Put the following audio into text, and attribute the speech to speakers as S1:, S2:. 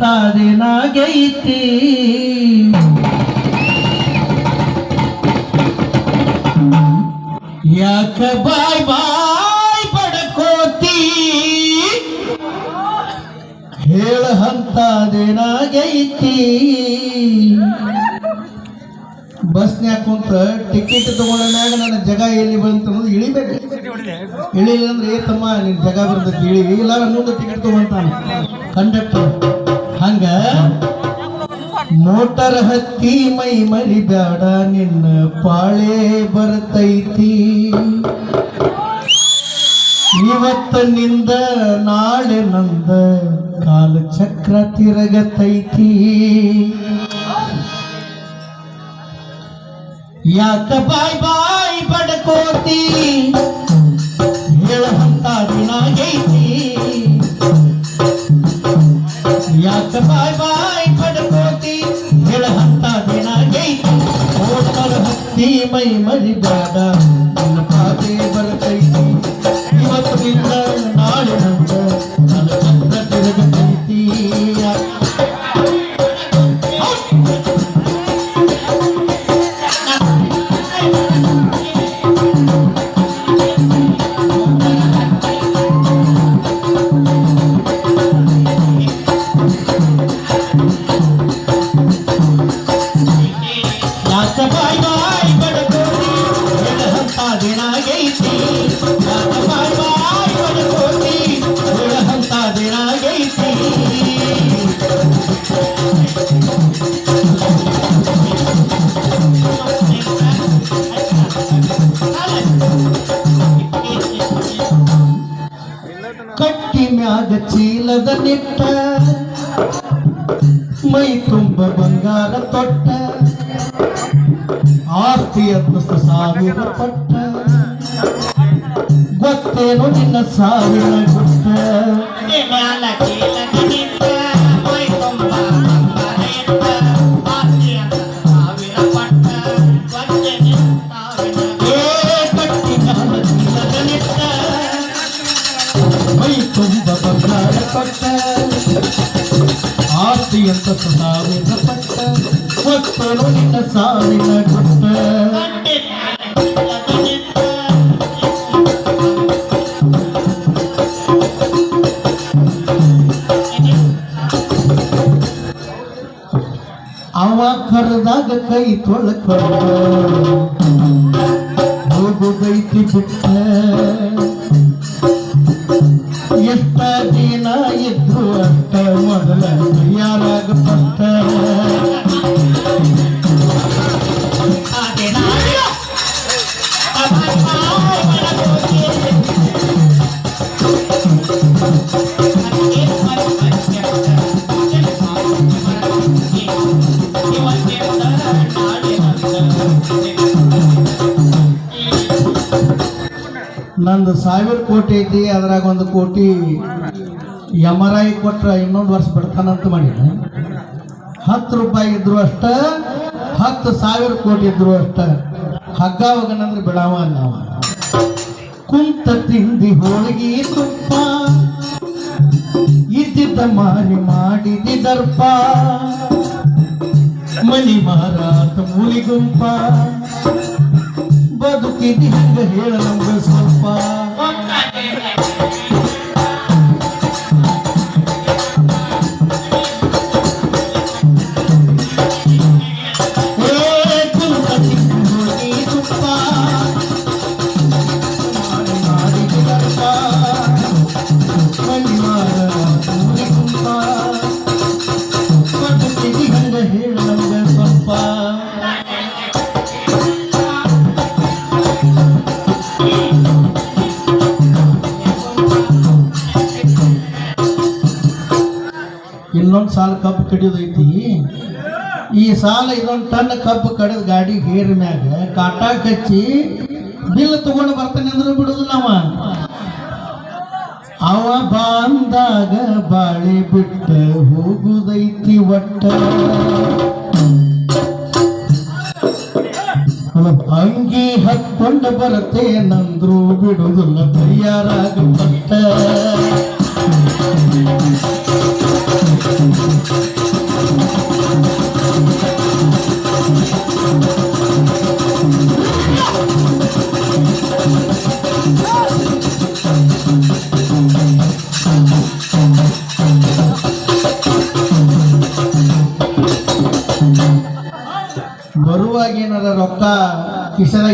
S1: ಹಂತಾದೇನಾಗೈತಿ ಯಾಕ ಬಾಯ್ ಬಾಯ್ ಪಡ್ಕೋತಿ? ಹೇಳ ಹಂತಾದೇನಾಗೈತಿ ಬಸ್ನ್ಯಾಗ ಕುಂತ ಟಿಕೆಟ್ ತಗೊಂಡಾಗ ನನ್ನ ಜಗ ಎಲ್ಲಿ ಬಂತ ಅನ್ನೋದು ಇಳಿಬೇಕು. ಇಳಿಲಿಲ್ಲ ಅಂದ್ರೆ ತಮ್ಮ, ನಿನ್ ಜಗ ಬರ್ತೈತಿ ಇಳಿ ಇಲ್ಲ ಮುಂದೆ ಟಿಕೆಟ್ ತಗೊಂತಾನ ಕಂಡಕ್ಟರ್ ಹಂಗ? ಮೋಟರ್ ಹತ್ತಿ ಮೈ ಮರಿಬೇಡ, ನಿನ್ನ ಪಾಳೆ ಬರ್ತೈತಿ. ಇವತ್ತ ನಿಂದ ನಾಳೆ ನಂದ ಕಾಲ ಚಕ್ರ ತಿರುಗತೈತಿ. ಯಾಕ ಬಾಯ್ ಬಾಯ್ ಪಡ್ಕೋತಿ? ಹೇಳುವಂತ ದಿನ ಯಾಕ ಮರಿ ಬೇಡ ನಿನ್ನ ಪಾದೆ ಬರ್ತೈತಿ ಇವತ್ತು ನಿನ್ನ ಹೇಳಂತ ದಿನಾಗೈತಿ ಯಾಕ ಬಾಯ್ ಬಾಯ್ ಬಡ್ಕೋತಿ ಹೇಳಂತ ದಿನಾಗೈತಿ ಕಟ್ಟಿ ಮ್ಯಾಗ ಚೀಲದ ನಿಟ್ಟ ಮೈ ತುಂಬ ಬಂಗಾರ ತೊಟ್ಟ ಆಸ್ತಿ ಹತ್ತು ಸಾವಿರ ಪಟ್ಟ ಗೊತ್ತೇನು ನಿನ್ನ ಸಾವಿರ ಗುಟ್ಟ
S2: ಮ್ಯಾಲ ಕೀಲಕ ನಿಂತ ಮೈ ತುಂಬ ಬಂಗಾರ ಇಟ್ಟ ಆಸ್ತಿ ಅಂತ ಸಾವಿರ ಪಟ್ಟ ಬಂದೆ ನಿಂತಾವಿನ
S1: ಏ ಕಟ್ಟಿ ಮ್ಯಾಲ ಚೀಲದ ನಿಟ್ಟ ಮೈ ತುಂಬ ಬಂಗಾರ ತೊಟ್ಟ ಆಸ್ತಿ ಅಂತ ಸಾವಿರ ಪಟ್ಟ ಗೊತ್ತೇನು ನಿನ್ನ ಸಾವಿರ ಗುಟ್ಟ
S2: ಗಂಟೆ ಮ್ಯಾಲ ಕೀಲಕ ನಿಂತ
S1: ಅವ ಕರೆದಾಗ ಕೈ ತೊಳ್ಕೊಂಡ ಹೋಗುದೈತಿ ಬಿಟ್ಟ ಎಷ್ಟ ದಿನ ಇದ್ರು ಅಷ್ಟ ಮೊದಲ ಯಾರಾಗ ಪಟ್ಟ ನಂದು ಸಾವಿರ ಕೋಟಿ ಐತಿ, ಅದ್ರಾಗ ಒಂದು ಕೋಟಿ ಯಮರ ಐ ಕೊಟ್ರೆ ಇನ್ನೊಂದು ವರ್ಷ ಬಿಡ್ತಾನಂತ ಮಾಡಿದ ಹತ್ತು ರೂಪಾಯಿ ಇದ್ರು ಅಷ್ಟ, ಹತ್ತು ಸಾವಿರ ಕೋಟಿ ಇದ್ರು ಅಷ್ಟ. ಹಗ್ಗ ಹೋಗನಂದ್ರೆ ಬಿಡಾವ ನಾವ ಕುಂತ ತಿಂದಿ ಹೋಳಿಗೆ ತುಪ್ಪ, ಇದ್ದಿದ್ದ ಮಾರಿ ಮಾಡಿದಿ ದರ್ಪ, ಮನಿ ಮಾರಾತ ಮೂಲಿಗುಂಪ. ಬದುಕಿದಿ ಹಂಗ ಹೇಳ ನಮ್ಗ ಸ್ವಲ್ಪ. ಸಾಲ ಕಬ್ಬು ಕಡಿಯೋದೈತಿ? ಈ ಸಾಲ ಇದೊಂದು ಟನ್ ಕಬ್ಬು ಕಡಿದ ಗಾಡಿ ಗೇರ್ ಮ್ಯಾಗ ಕಾಟಾ ಕಚ್ಚಿ ಬಿಲ್ ತಗೊಂಡು ಬರ್ತಾನೆ ಅಂದ್ರೆ ಬಿಡುದಿಲ್ಲ ಅವ. ಅವ ಬಾಂದಾಗ ಬಾಳೆ ಬಿಟ್ಟ ಹೋಗುದೈತಿ ಒಟ್ಟ. ಅಂಗಿ ಹತ್ಕೊಂಡು ಬರತ್ತೆ ನಂದ್ರು ಬಿಡುದಿಲ್ಲ, ತಯಾರಾಗ ಬಟ್ಟ ರೊಕ್ಕ ಕಿಶದಾಗ